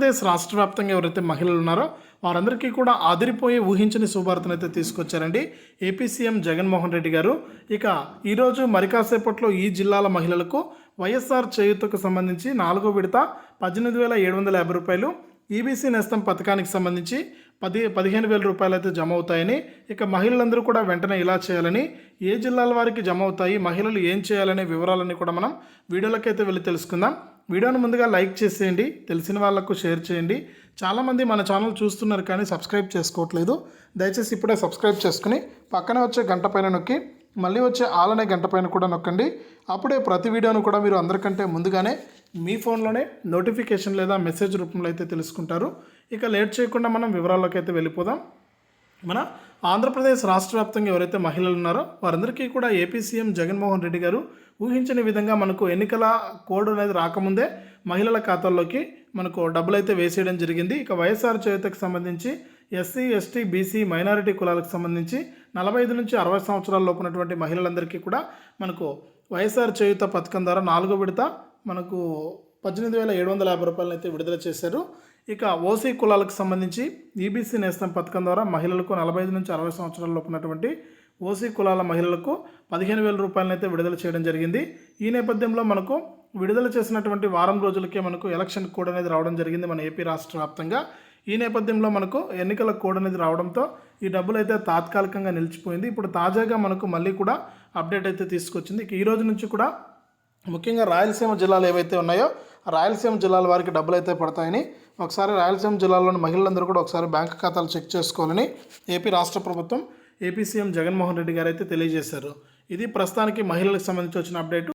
ఆంధ్రప్రదేశ్ రాష్ట్ర వ్యాప్తంగా ఎవరైతే మహిళలు ఉన్నారో వారందరికీ కూడా ఆదిరిపోయే ఊహించని శుభార్తను అయితే తీసుకొచ్చారండి ఏపీ సీఎం జగన్మోహన్ రెడ్డి గారు. ఇక ఈరోజు మరికాసేపట్లో ఈ జిల్లాల మహిళలకు వైఎస్ఆర్ చేయూతకు సంబంధించి నాలుగో విడత పద్దెనిమిది వేల ఏడు వందల యాభై రూపాయలు ఈబీసీ నేస్తం పథకానికి సంబంధించి పది పదిహేను వేల రూపాయలు అయితే జమ అవుతాయని ఇక మహిళలందరూ కూడా వెంటనే ఇలా చేయాలని ఏ జిల్లాల వారికి జమ అవుతాయి మహిళలు ఏం చేయాలనే వివరాలన్నీ కూడా మనం వీడియోలకైతే వెళ్ళి తెలుసుకుందాం. వీడియోను ముందుగా లైక్ చేసేయండి తెలిసిన వాళ్ళకు షేర్ చేయండి. చాలామంది మన ఛానల్ చూస్తున్నారు కానీ సబ్స్క్రైబ్ చేసుకోవట్లేదు. దయచేసి ఇప్పుడే సబ్స్క్రైబ్ చేసుకుని పక్కనే వచ్చే గంట పైన నొక్కి మళ్ళీ వచ్చే ఆలనే గంట పైన కూడా నొక్కండి. అప్పుడే ప్రతి వీడియోను కూడా మీరు అందరికంటే ముందుగానే మీ ఫోన్లోనే నోటిఫికేషన్ లేదా మెసేజ్ రూపంలో అయితే తెలుసుకుంటారు. ఇక లేట్ చేయకుండా మనం వివరాల్లోకి అయితే వెళ్ళిపోదాం. మన ఆంధ్రప్రదేశ్ రాష్ట్ర వ్యాప్తంగా ఎవరైతే మహిళలు ఉన్నారో వారందరికీ కూడా ఏపీ సీఎం జగన్మోహన్ రెడ్డి గారు ఊహించని విధంగా మనకు ఎన్నికల కోడ్ అనేది రాకముందే మహిళల ఖాతాల్లోకి మనకు డబ్బులు అయితే వేసేయడం జరిగింది. ఇక వైఎస్ఆర్ చేతకు సంబంధించి ఎస్సీ ఎస్టీ బీసీ మైనారిటీ కులాలకు సంబంధించి నలభై ఐదు నుంచి అరవై సంవత్సరాల ఉన్నటువంటి మహిళలందరికీ కూడా మనకు వైఎస్ఆర్ చేయుత పథకం ద్వారా నాలుగో విడత మనకు పద్దెనిమిది వేల ఏడు వందల యాభై రూపాయలను అయితే విడుదల చేశారు. ఇక ఓసీ కులాలకు సంబంధించి ఈబీసీ నేస్తం పథకం ద్వారా మహిళలకు నలభై ఐదు నుంచి అరవై సంవత్సరాల లోపు ఉన్నటువంటి ఓసీ కులాల మహిళలకు పదిహేను వేల రూపాయలను అయితే విడుదల చేయడం జరిగింది. ఈ నేపథ్యంలో మనకు విడుదల చేసినటువంటి వారం రోజులకే మనకు ఎలక్షన్ కోడ్ అనేది రావడం జరిగింది మన ఏపీ రాష్ట్ర వ్యాప్తంగా. ఈ నేపథ్యంలో మనకు ఎన్నికల కోడ్ అనేది రావడంతో ఈ డబ్బులు అయితే తాత్కాలికంగా నిలిచిపోయింది. ఇప్పుడు తాజాగా మనకు మళ్ళీ కూడా అప్డేట్ అయితే తీసుకొచ్చింది. ఈ రోజు నుంచి కూడా ముఖ్యంగా రాయలసీమ జిల్లాలు ఏవైతే ఉన్నాయో రాయలసీమ జిల్లాల వారికి డబ్బులు అయితే పడతాయని ఒకసారి రాయలసీమ జిల్లాలోని మహిళలందరూ కూడా ఒకసారి బ్యాంక్ ఖాతాలు చెక్ చేసుకోవాలని ఏపీ రాష్ట్ర ప్రభుత్వం ఏపీ సీఎం జగన్మోహన్ రెడ్డి గారు అయితే తెలియజేశారు. ఇది ప్రస్తుతానికి మహిళలకు సంబంధించి వచ్చిన అప్డేట్.